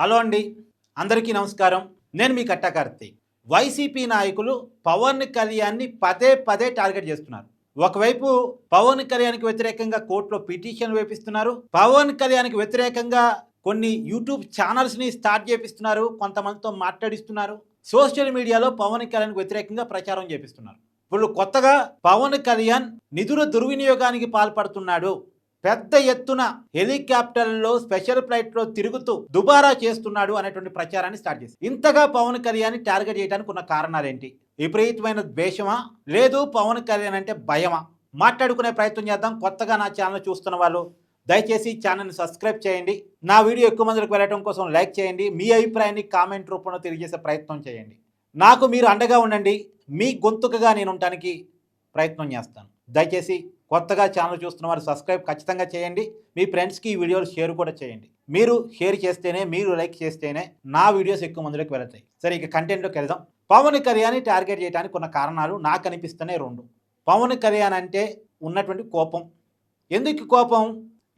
Hello అండి అందరికీ నమస్కారం. నేను మీ కట్టకార్తి వైసీపీ నాయకులు పవన్ కళ్యాణ్ని పదే పదే టార్గెట్ చేస్తున్నారు. ఒకవైపు పవన్ కళ్యాణ్కి వ్యతిరేకంగా కోర్టులో పిటిషన్ వేపిస్తున్నారు. పవన్ కళ్యాణ్కి వ్యతిరేకంగా కొన్ని యూట్యూబ్ ఛానల్స్ని స్టార్ట్ చేపిస్తున్నారు. కొంతమందితో మాట్లాడిస్తున్నారు. సోషల్ మీడియాలో పవన్ కళ్యాణ్కి వ్యతిరేకంగా ప్రచారం చేపిస్తున్నారు. ఇప్పుడు కొత్తగా పవన్ కళ్యాణ్ నిధుల దుర్వినియోగానికి పాల్పడుతున్నాడు. పెద్ద ఎత్తున హెలికాప్టర్లో స్పెషల్ ఫ్లైట్లో తిరుగుతూ దుబారా చేస్తున్నాడు అనేటువంటి ప్రచారాన్ని స్టార్ట్ చేసి ఇంతగా పవన్ కళ్యాణ్ టార్గెట్ చేయడానికి ఉన్న కారణాలు ఏంటి? విపరీతమైన ద్వేషమా? లేదు పవన్ కళ్యాణ్ అంటే భయమా? మాట్లాడుకునే ప్రయత్నం చేద్దాం. కొత్తగా నా ఛానల్ చూస్తున్న వాళ్ళు దయచేసి ఛానల్ని సబ్స్క్రైబ్ చేయండి. నా వీడియో ఎక్కువ మందికి వెళ్ళడం కోసం లైక్ చేయండి. మీ అభిప్రాయాన్ని కామెంట్ రూపంలో తెలియజేసే ప్రయత్నం చేయండి. నాకు మీరు అండగా ఉండండి. మీ గొంతుకగా నేను ఉండటానికి ప్రయత్నం చేస్తాను. దయచేసి కొత్తగా ఛానల్ చూస్తున్న వారు సబ్స్క్రైబ్ ఖచ్చితంగా చేయండి. మీ ఫ్రెండ్స్కి ఈ వీడియోలు షేర్ కూడా చేయండి. మీరు షేర్ చేస్తేనే మీరు లైక్ చేస్తేనే నా వీడియోస్ ఎక్కువ మందిలోకి వెళతాయి. సరే ఇక కంటెంట్లోకి వెళ్దాం. పవన్ కళ్యాణ్ టార్గెట్ చేయడానికి ఉన్న కారణాలు నాకు అనిపిస్తున్నాయి రెండు. పవన్ కళ్యాణ్ అంటే ఉన్నటువంటి కోపం. ఎందుకు కోపం?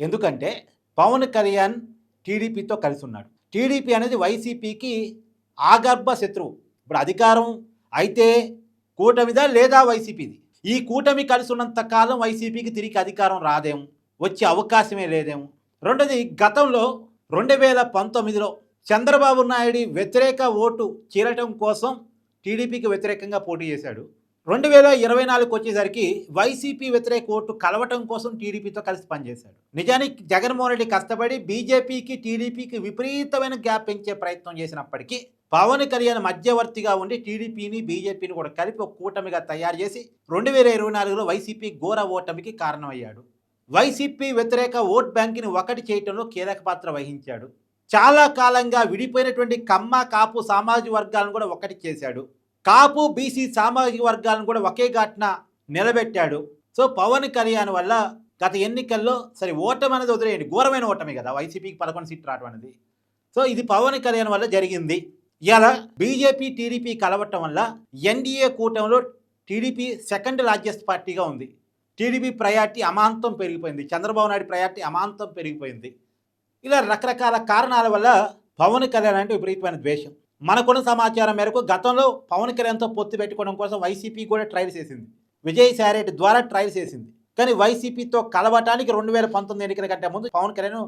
ఎందుకంటే పవన్ కళ్యాణ్ టీడీపీతో కలిసి ఉన్నాడు. టీడీపీ అనేది వైసీపీకి ఆగర్భ శత్రువు. ఇప్పుడు అధికారం అయితే కూటమిదా లేదా వైసీపీది? ఈ కూటమి కలిసి ఉన్నంత కాలం వైసీపీకి తిరిగి అధికారం రాదేం వచ్చే అవకాశమే లేదేమో. రెండోది గతంలో రెండు వేల పంతొమ్మిదిలో చంద్రబాబు నాయుడు వ్యతిరేక ఓటు చీరటం కోసం టీడీపీకి వ్యతిరేకంగా పోటీ చేశాడు. రెండు వేల ఇరవై నాలుగు వచ్చేసరికి వైసీపీ వ్యతిరేక ఓటు కలవటం కోసం టీడీపీతో కలిసి పనిచేశాడు. నిజానికి జగన్మోహన్ రెడ్డి కష్టపడి బీజేపీకి టీడీపీకి విపరీతమైన గ్యాప్ పెంచే ప్రయత్నం చేసినప్పటికీ పవన్ కళ్యాణ్ మధ్యవర్తిగా ఉండి టీడీపీని బీజేపీని కూడా కలిపి ఒక కూటమిగా తయారు చేసి రెండు వేల ఇరవై నాలుగులో వైసీపీ ఘోర ఓటమికి కారణమయ్యాడు. వైసీపీ వ్యతిరేక ఓట్ బ్యాంక్ని ఒకటి చేయడంలో కీలక పాత్ర వహించాడు. చాలా కాలంగా విడిపోయినటువంటి కమ్మ కాపు సామాజిక వర్గాలను కూడా ఒకటి చేశాడు. కాపు బీసీ సామాజిక వర్గాలను కూడా ఒకే ఘటన నిలబెట్టాడు. సో పవన్ కళ్యాణ్ వల్ల గత ఎన్నికల్లో సరే ఓటమి అనేది వదిలేయండి. ఘోరమైన ఓటమి కదా. వైసీపీకి పదకొండు సీట్లు రావడం అనేది. సో ఇది పవన్ కళ్యాణ్ వల్ల జరిగింది. ఇలా బీజేపీ టీడీపీ కలవటం వల్ల ఎన్డీఏ కూటమిలో టీడీపీ సెకండ్ లార్జెస్ట్ పార్టీగా ఉంది. టీడీపీ ప్రయారిటీ అమాంతం పెరిగిపోయింది. చంద్రబాబు నాయుడు ప్రయారిటీ అమాంతం పెరిగిపోయింది. ఇలా రకరకాల కారణాల వల్ల పవన్ కళ్యాణ్ అంటే విపరీతమైన ద్వేషం. మనకున్న సమాచారం మేరకు గతంలో పవన్ కళ్యాణ్తో పొత్తు పెట్టుకోవడం కోసం వైసీపీ కూడా ట్రయల్స్ చేసింది. విజయసాయి రెడ్డి ద్వారా ట్రయల్స్ చేసింది. కానీ వైసీపీతో కలవటానికి రెండు వేల పంతొమ్మిది ఎన్నికల కంటే ముందు పవన్ కళ్యాణ్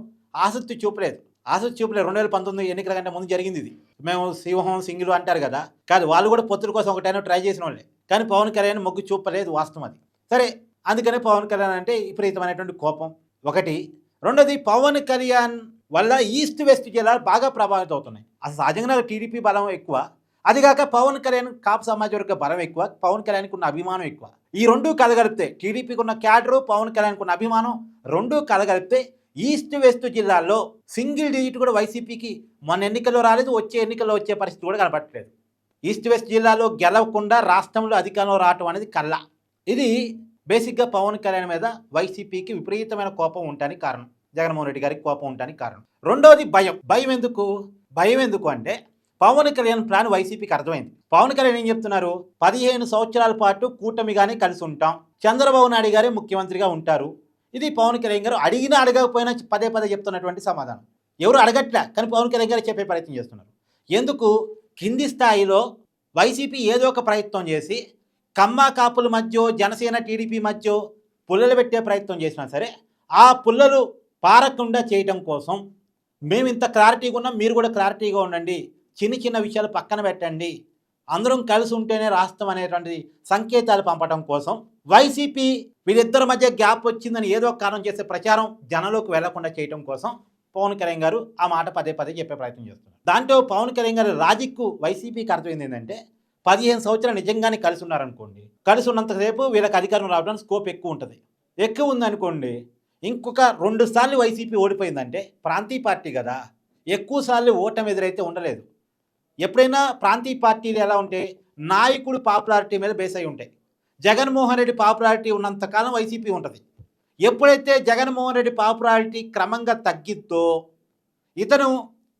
ఆసక్తి చూపలేదు. ఆసక్తి చూపలేదు. రెండు వేల పంతొమ్మిది ఎన్నికల కంటే ముందు జరిగింది ఇది. మేము సింహం సింగులు అంటారు కదా. కాదు వాళ్ళు కూడా పొత్తుల కోసం ఒకటైనా ట్రై చేసిన వాళ్ళే కానీ పవన్ కళ్యాణ్ మొగ్గు చూపలేదు వాస్తవం అది. సరే అందుకనే పవన్ కళ్యాణ్ అంటే విపరీతమైనటువంటి కోపం. ఒకటి. రెండోది పవన్ కళ్యాణ్ వల్ల ఈస్ట్ వెస్ట్ జిల్లాలు బాగా ప్రభావితం అవుతున్నాయి అసలు సహజంగా టీడీపీ బలం ఎక్కువ. అదిగాక పవన్ కళ్యాణ్ కాపు సమాజ వర్గ బలం ఎక్కువ పవన్ కళ్యాణ్కి ఉన్న అభిమానం ఎక్కువ. ఈ రెండు కలగలిపితే టీడీపీకి ఉన్న క్యాడరు పవన్ కళ్యాణ్కి ఉన్న అభిమానం రెండూ కలగలిపితే ఈస్ట్ వెస్ట్ జిల్లాల్లో సింగిల్ డిజిట్ కూడా వైసీపీకి మొన్న ఎన్నికల్లో రాలేదు వచ్చే ఎన్నికల్లో వచ్చే పరిస్థితి కూడా కనపట్టలేదు ఈస్ట్ వెస్ట్ జిల్లాలో గెలవకుండా రాష్ట్రంలో అధికారంలో రావటం అనేది కళ్ళ. ఇది బేసిక్గా పవన్ కళ్యాణ్ మీద వైసీపీకి విపరీతమైన కోపం ఉండటానికి కారణం. జగన్మోహన్ రెడ్డి గారికి కోపం ఉండటానికి కారణం. రెండవది భయం. భయం ఎందుకు? భయం ఎందుకు అంటే పవన్ కళ్యాణ్ ప్లాన్ వైసీపీకి అర్థమైంది. పవన్ కళ్యాణ్ ఏం చెప్తున్నారు? పదిహేను సంవత్సరాల పాటు కూటమిగానే కలిసి ఉంటాం. చంద్రబాబు నాయుడు గారే ముఖ్యమంత్రిగా ఉంటారు. ఇది పవన్ కళ్యాణ్ గారు అడిగినా అడగకపోయినా పదే పదే చెప్తున్నటువంటి సమాధానం. ఎవరు అడగట్లే? కానీ పవన్ కళ్యాణ్ గారు చెప్పే ప్రయత్నం చేస్తున్నారు. ఎందుకు? కింది స్థాయిలో వైసీపీ ఏదో ఒక ప్రయత్నం చేసి కమ్మ కాపుల మధ్య జనసేన టీడీపీ మధ్య పుల్లలు పెట్టే ప్రయత్నం చేసినా సరే ఆ పుల్లలు పారకుండా చేయటం కోసం మేము ఇంత క్లారిటీగా ఉన్నాం మీరు కూడా క్లారిటీగా ఉండండి. చిన్న చిన్న విషయాలు పక్కన పెట్టండి. అందరం కలిసి ఉంటేనే రాష్ట్రం అనేటువంటి సంకేతాలు పంపడం కోసం వైసీపీ వీళ్ళిద్దరి మధ్య గ్యాప్ వచ్చిందని ఏదో కారణం చేసే ప్రచారం జనంలోకి వెళ్ళకుండా చేయడం కోసం పవన్ కళ్యాణ్ గారు ఆ మాట పదే పదే చెప్పే ప్రయత్నం చేస్తున్నారు. దాంట్లో పవన్ కళ్యాణ్ గారు రాజిక్కు వైసీపీకి అర్థమైంది ఏంటంటే పదిహేను సంవత్సరాలు నిజంగానే కలిసి ఉన్నారనుకోండి. కలిసి ఉన్నంతసేపు వీళ్ళకి అధికారం రావడానికి స్కోప్ ఎక్కువ ఉంటుంది. ఎక్కువ ఉందనుకోండి ఇంకొక రెండు సార్లు వైసీపీ ఓడిపోయిందంటే ప్రాంతీయ పార్టీ కదా ఎక్కువ సార్లు ఓటమి ఎదురైతే ఉండలేదు. ఎప్పుడైనా ప్రాంతీయ పార్టీలు ఎలా ఉంటే నాయకుడు పాపులారిటీ మీద బేస్ అయి ఉంటాయి. జగన్మోహన్ రెడ్డి పాపులారిటీ ఉన్నంతకాలం వైసీపీ ఉంటుంది. ఎప్పుడైతే జగన్మోహన్ రెడ్డి పాపులారిటీ క్రమంగా తగ్గిద్దో ఇతను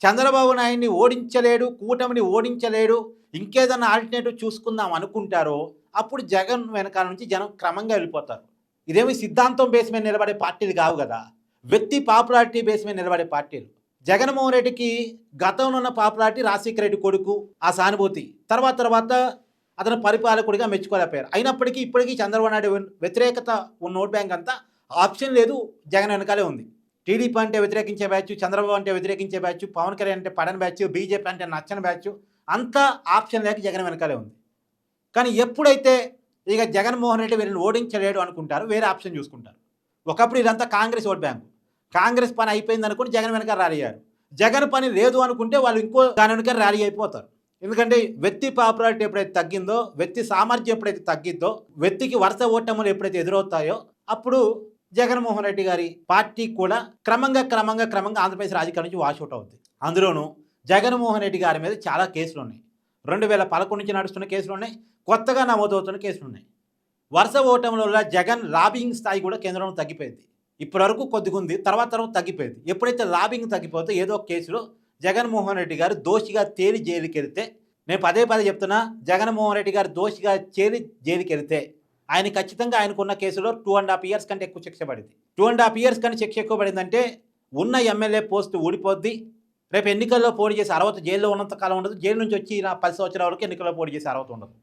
చంద్రబాబు నాయుడిని ఓడించలేడు కూటమిని ఓడించలేడు ఇంకేదన్నా ఆల్టర్నేటివ్ చూసుకుందాం అనుకుంటారో అప్పుడు జగన్ వెనకాల నుంచి జనం క్రమంగా వెళ్ళిపోతారు. ఇదేమి సిద్ధాంతం బేస్ మీద నిలబడే పార్టీలు కావు కదా. వ్యక్తి పాపులారిటీ బేస్ మీద నిలబడే పార్టీలు. జగన్మోహన్ రెడ్డికి గతంలో ఉన్న పాపులారిటీ రాజశేఖర రెడ్డి కొడుకు ఆ సానుభూతి. తర్వాత తర్వాత అతను పరిపాలకుడిగా మెచ్చుకోలేకపోయారు. అయినప్పటికీ ఇప్పటికీ చంద్రబాబు నాయుడు వ్యతిరేకత ఉన్న ఓట్ బ్యాంక్ అంతా ఆప్షన్ లేదు జగన్ వెనకాలే ఉంది. టీడీపీ అంటే వ్యతిరేకించే బ్యాచ్ చంద్రబాబు అంటే వ్యతిరేకించే బ్యాచ్ పవన్ కళ్యాణ్ అంటే పడని బ్యాచ్ బీజేపీ అంటే నచ్చని బ్యాచ్ అంతా ఆప్షన్ లేక జగన్ వెనకాలే ఉంది. కానీ ఎప్పుడైతే ఇక జగన్మోహన్ రెడ్డి వీళ్ళని ఓడించలేడు అనుకుంటారు వేరే ఆప్షన్ చూసుకుంటారు. ఒకప్పుడు ఇదంతా కాంగ్రెస్ ఓట్ బ్యాంకు. కాంగ్రెస్ పని అయిపోయింది అనుకుని జగన్ వెనక ర్యాలీ అయ్యారు. జగన్ పని లేదు అనుకుంటే వాళ్ళు ఇంకో దాని వెనక ర్యాలీ అయిపోతారు. ఎందుకంటే వ్యక్తి పాపులారిటీ ఎప్పుడైతే తగ్గిందో వ్యక్తి సామర్థ్యం ఎప్పుడైతే తగ్గిద్దో వ్యక్తికి వరుస ఓటములు ఎప్పుడైతే ఎదురవుతాయో అప్పుడు జగన్మోహన్ రెడ్డి గారి పార్టీ కూడా క్రమంగా క్రమంగా క్రమంగా ఆంధ్రప్రదేశ్ రాజకీయాల నుంచి వాషౌట్ అవుతుంది అందులోనూ జగన్మోహన్ రెడ్డి గారి మీద చాలా కేసులు ఉన్నాయి. రెండు వేల పదకొండు నుంచి నడుస్తున్న కేసులు ఉన్నాయి. కొత్తగా నమోదవుతున్న కేసులు ఉన్నాయి. వరుస ఓటముల వల్ల జగన్ లాబింగ్ స్థాయి కూడా కేంద్రంలో తగ్గిపోయింది. ఇప్పటివరకు కొద్దిగా ఉంది తర్వాత తర్వాత తగ్గిపోయింది. ఎప్పుడైతే లాబింగ్ తగ్గిపోతే ఏదో కేసులో జగన్మోహన్ రెడ్డి గారు దోషిగా తేలి జైలుకి వెళ్తే నేను పదే పదే చెప్తున్నా జగన్మోహన్ రెడ్డి గారు దోషిగా చేరి జైలుకి వెళ్తే ఆయన ఖచ్చితంగా ఆయనకున్న కేసులో టూ అండ్ హాఫ్ ఇయర్స్ కంటే ఎక్కువ శిక్ష పడింది. టూ అండ్ హాఫ్ ఇయర్స్ కంటే శిక్ష ఎక్కువ పడిందంటే ఉన్న ఎమ్మెల్యే పోస్ట్ ఊడిపోద్ది. రేపు ఎన్నికల్లో పోటీ చేసే అర్హత జైల్లో ఉన్నంత కాలం ఉండదు. జైలు నుంచి వచ్చి నా పది సంవత్సరాల వరకు ఎన్నికల్లో పోటీ చేసే అర్హత ఉండదు.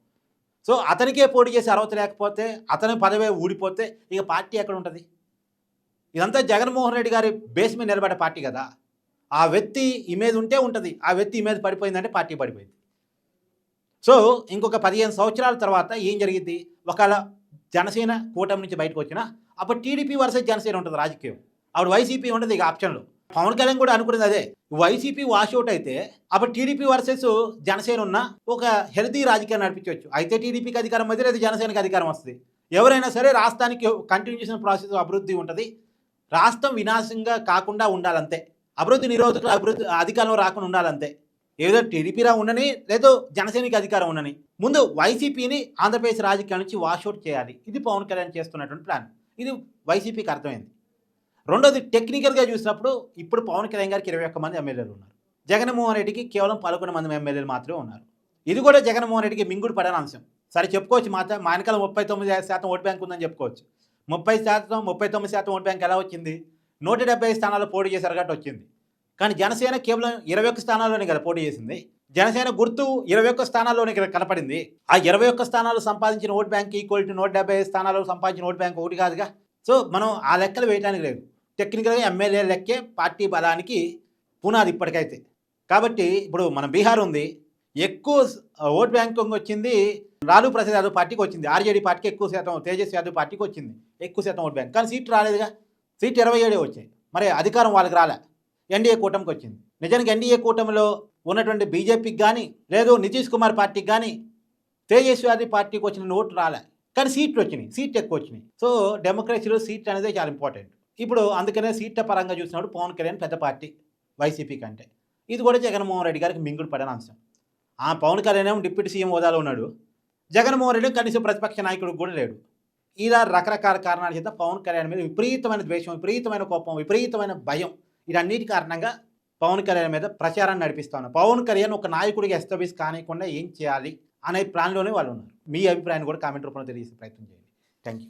సో అతనికే పోటీ చేసే అర్హత లేకపోతే అతని పదవే ఊడిపోతే ఇక పార్టీ ఎక్కడ ఉంటుంది? ఇదంతా జగన్మోహన్ రెడ్డి గారి బేస్ మీద నిలబడే పార్టీ కదా. ఆ వ్యక్తి ఇమేజ్ ఉంటే ఉంటుంది ఆ వ్యక్తి ఇమేజ్ పడిపోయిందంటే పార్టీ పడిపోయింది. సో ఇంకొక పదిహేను సంవత్సరాల తర్వాత ఏం జరిగింది ఒకవేళ జనసేన కూటమి నుంచి బయటకు వచ్చినా అప్పుడు టీడీపీ వర్సెస్ జనసేన ఉంటుంది రాజకీయం. అప్పుడు వైసీపీ ఉంటుంది ఇక ఆప్షన్లో. పవన్ కళ్యాణ్ కూడా అనుకున్నది అదే. వైసీపీ వాషౌట్ అయితే అప్పుడు టీడీపీ వర్సెస్ జనసేన ఉన్న ఒక హెల్తీ రాజకీయం నడిపించవచ్చు. అయితే టీడీపీకి అధికారం అయితే లేదా జనసేనకి అధికారం వస్తుంది. ఎవరైనా సరే రాష్ట్రానికి కంటిన్యూషన్ ప్రాసెస్ అభివృద్ధి ఉంటుంది. రాష్ట్రం వినాశంగా కాకుండా ఉండాలంతే. అభివృద్ధి నిరోధకులు అభివృద్ధి అధికారంలో రాకుండా ఉండాలంతే. ఏదో టీడీపీరా ఉండని లేదో జనసేనకి అధికారం ఉండని. ముందు వైసీపీని ఆంధ్రప్రదేశ్ రాజకీయాల నుంచి వాషౌట్ చేయాలి. ఇది పవన్ కళ్యాణ్ చేస్తున్నటువంటి ప్లాన్. ఇది వైసీపీకి అర్థమైంది. రెండోది టెక్నికల్గా చూసినప్పుడు ఇప్పుడు పవన్ కళ్యాణ్ గారికి ఇరవై ఒక్క మంది ఎమ్మెల్యేలు ఉన్నారు. జగన్మోహన్ రెడ్డికి కేవలం పదకొండు మంది ఎమ్మెల్యేలు మాత్రమే ఉన్నారు. ఇది కూడా జగన్మోహన్ రెడ్డికి మింగుడు పడని అంశం. సరే చెప్పుకోవచ్చు మాత్రం మా వెనకాల ముప్పై తొమ్మిది శాతం ఓట్ బ్యాంక్ ఉందని చెప్పుకోవచ్చు. ముప్పై శాతం ముప్పై తొమ్మిది శాతం ఓటు బ్యాంక్ ఎలా వచ్చింది? నూట డెబ్బై స్థానాల్లో పోటీ చేశారు కాబట్టి వచ్చింది. కానీ జనసేన కేవలం ఇరవై ఒక్క స్థానాల్లోనే కదా పోటీ చేసింది. జనసేన గుర్తు ఇరవై ఒక్క స్థానాల్లోనే ఇక్కడ కనపడింది. ఆ ఇరవై ఒక్క స్థానాలు సంపాదించిన ఓటు బ్యాంక్ ఈక్వల్ టు నూట డెబ్బై ఐదు స్థానాలు సంపాదించిన ఓటు బ్యాంక్ ఒకటి కాదుగా. సో మనం ఆ లెక్కలు వేయడానికి లేదు. టెక్నికల్గా ఎమ్మెల్యే లెక్కే పార్టీ బలానికి పునాది ఇప్పటికైతే. కాబట్టి ఇప్పుడు మన బీహార్ ఉంది. ఎక్కువ ఓట్ బ్యాంక్ వచ్చింది లాలూ ప్రసాద్ యాదవ్ పార్టీకి వచ్చింది. ఆర్జేడీ పార్టీకి ఎక్కువ శాతం తేజస్వి యాదవ్ పార్టీకి వచ్చింది. ఎక్కువ శాతం ఓట్ బ్యాంక్. కానీ సీట్ రాలేదుగా. సీట్ ఇరవై ఏడే వచ్చాయి. మరి అధికారం వాళ్ళకి రాలే. ఎన్డీఏ కూటమికి వచ్చింది. నిజానికి ఎన్డీఏ కూటమిలో ఉన్నటువంటి బీజేపీకి కానీ లేదు నితీష్ కుమార్ పార్టీకి కానీ తేజస్వి యాదవ్ పార్టీకి వచ్చిన ఓట్లు రాలే. కానీ సీట్లు వచ్చినాయి. సీట్లు ఎక్కువ వచ్చినాయి. సో డెమోక్రసీలో సీట్ అనేది చాలా ఇంపార్టెంట్. ఇప్పుడు అందుకనే సీట్ల పరంగా చూసినప్పుడు పవన్ కళ్యాణ్ పెద్ద పార్టీ వైసీపీ కంటే. ఇది కూడా జగన్మోహన్ రెడ్డి గారికి మింగుడు పడిన అంశం. ఆ పవన్ కళ్యాణ్ ఏమో డిప్యూటీ సీఎం హోదాలో ఉన్నాడు. జగన్మోహన్ రెడ్డి కనీసం ప్రతిపక్ష నాయకుడు కూడా లేడు. ఇలా రకరకాల కారణాల చేత పవన్ కళ్యాణ్ మీద విపరీతమైన ద్వేషం విపరీతమైన కోపం విపరీతమైన భయం వీటన్నిటి కారణంగా పవన్ కళ్యాణ్ మీద ప్రచారాన్ని నడిపిస్తాను పవన్ కళ్యాణ్ ఒక నాయకుడికి ఎస్టాబ్లిష్ కానియకుండా ఏం చేయాలి అనే ప్లాన్లోనే వాళ్ళు ఉన్నారు. మీ అభిప్రాయాన్ని కూడా కామెంట్ రూపంలో తెలియజేసే ప్రయత్నం చేయండి. Thank you